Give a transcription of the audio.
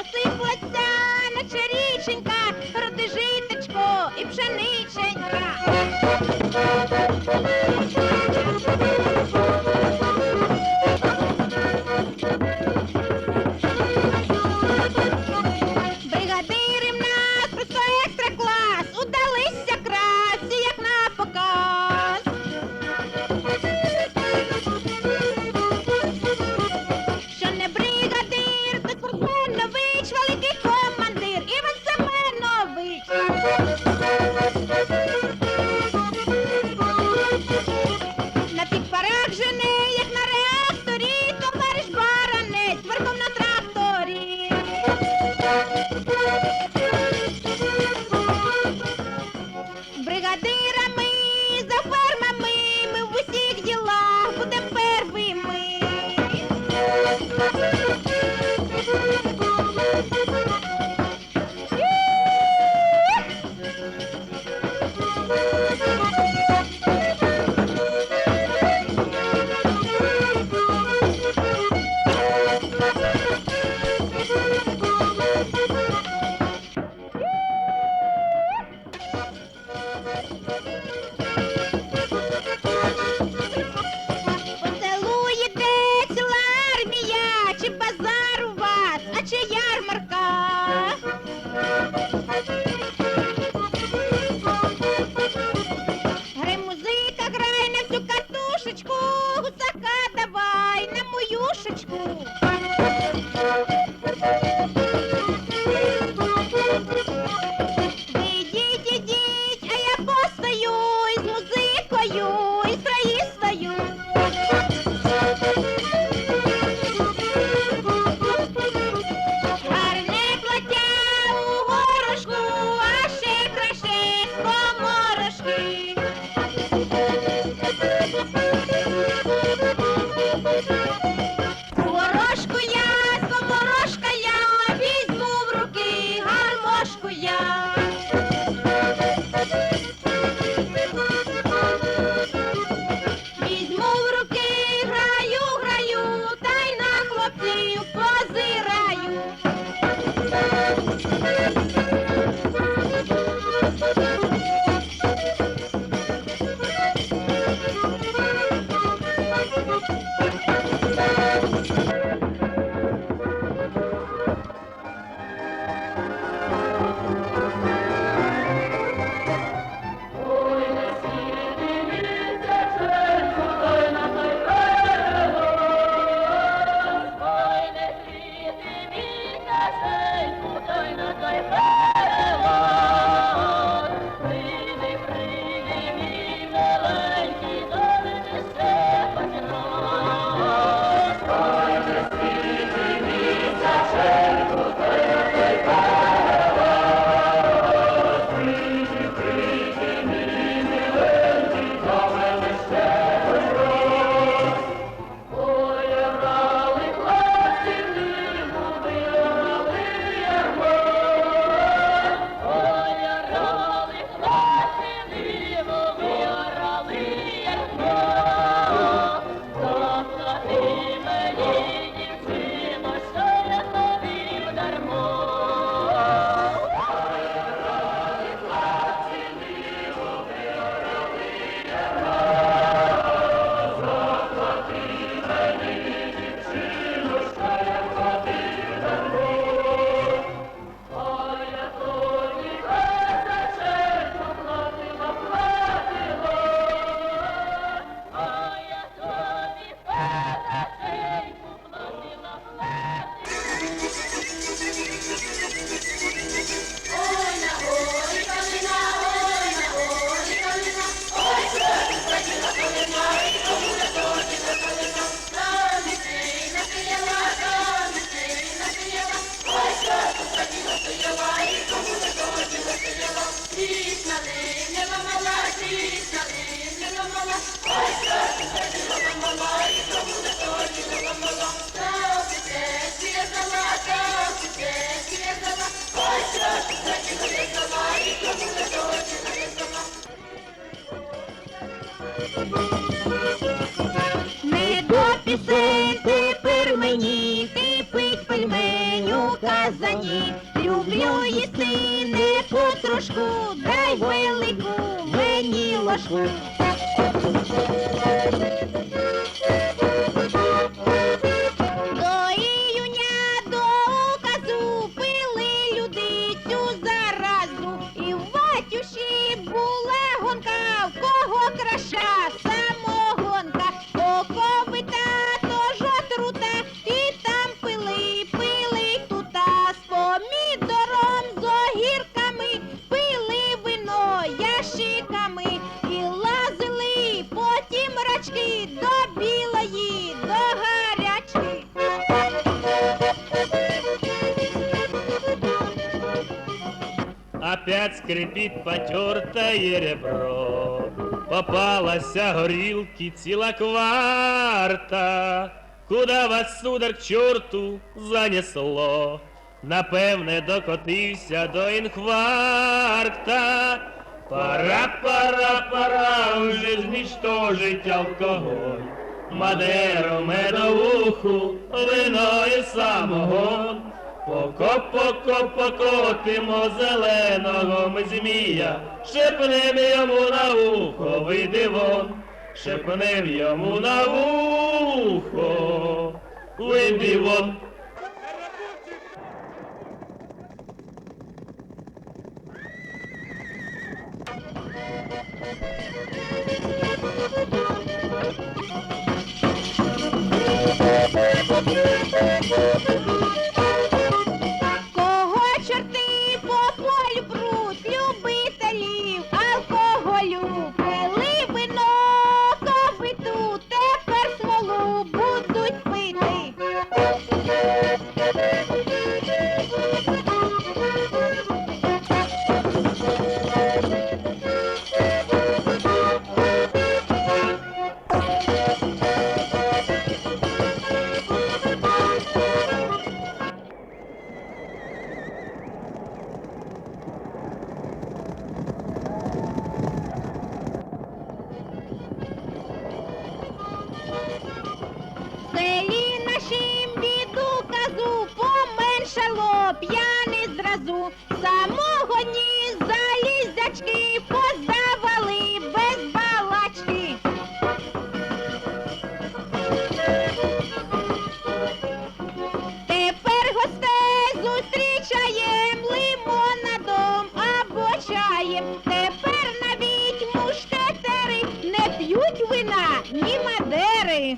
Assim foi. Не до пісень тепер мені кипить пельменю казані. Люблю їсти не потрошку, дай велику мені ложку. Опять скрипит потертое ребро. Попалася горілки ціла кварта. Куда вас, судар, к чорту занесло? Напевне, докотився до інфаркта. Пора, пора, пора вже знічтожить алкоголь. Мадеру, медовуху, вино і самогон. Поко, поко, покотимо зеленого ми змія, шепнем йому на вухо, вийди вон, шепнем йому на вухо, вийди вон. Кого поменшало п'яни зразу. Самого ні залізячки поздавали без балачки. Тепер гостей зустрічаєм лимонадом або чаєм. Тепер навіть мушкетери не п'ють вина, ні мадери.